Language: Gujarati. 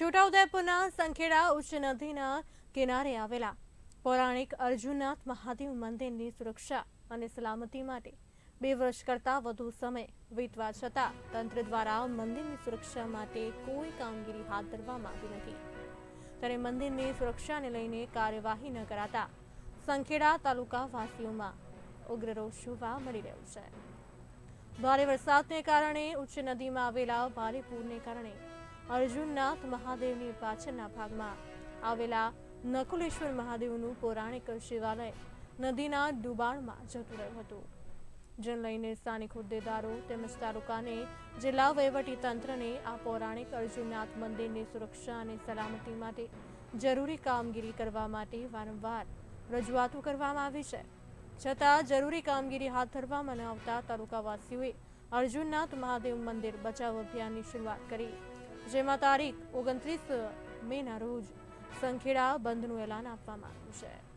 છોટાઉદેપુરના સંખેડા ઉચ્ચ નદીના કિનારે આવેલા પૌરાણિક અર્જુનનાથ મહાદેવ મંદિરની સુરક્ષા અને સલામતી માટે બે વર્ષ કરતાં વધુ સમય વીતવા છતાં તંત્ર દ્વારા મંદિરની સુરક્ષા માટે કોઈ કામગીરી હાથ ધરવામાં આવી નથી. ત્યારે મંદિરની સુરક્ષાને લઈને કાર્યવાહી ન કરાતા સંખેડા તાલુકા વાસીઓમાં ઉગ્ર રોષ જોવા મળી રહ્યો છે. ભારે વરસાદને કારણે ઉચ્ચ નદીમાં આવેલા ભારે પૂરને કારણે અર્જુનનાથ મહાદેવની પાછળના ભાગમાં આવેલા નકુલેશ્વર મહાદેવનું પૌરાણિક શિવાલય નદીના ડુબાણમાં જતું રહ્યું હતું. જેને લઈને સ્થાનિક હોદ્દેદારો તેમજ તાલુકાને જિલ્લા તંત્રને આ પૌરાણિક અર્જુનનાથ મંદિરની સુરક્ષા અને સલામતી માટે જરૂરી કામગીરી કરવા માટે વારંવાર રજૂઆતો કરવામાં આવી છે. છતાં જરૂરી કામગીરી હાથ ધરવામાં ન આવતા તાલુકાવાસીઓએ અર્જુનનાથ મહાદેવ મંદિર બચાવ અભિયાનની શરૂઆત કરી. જેમાં તારીખ ઓગણત્રીસ મેના રોજ સંખેડા બંધનું એલાન આપવામાં આવ્યું છે.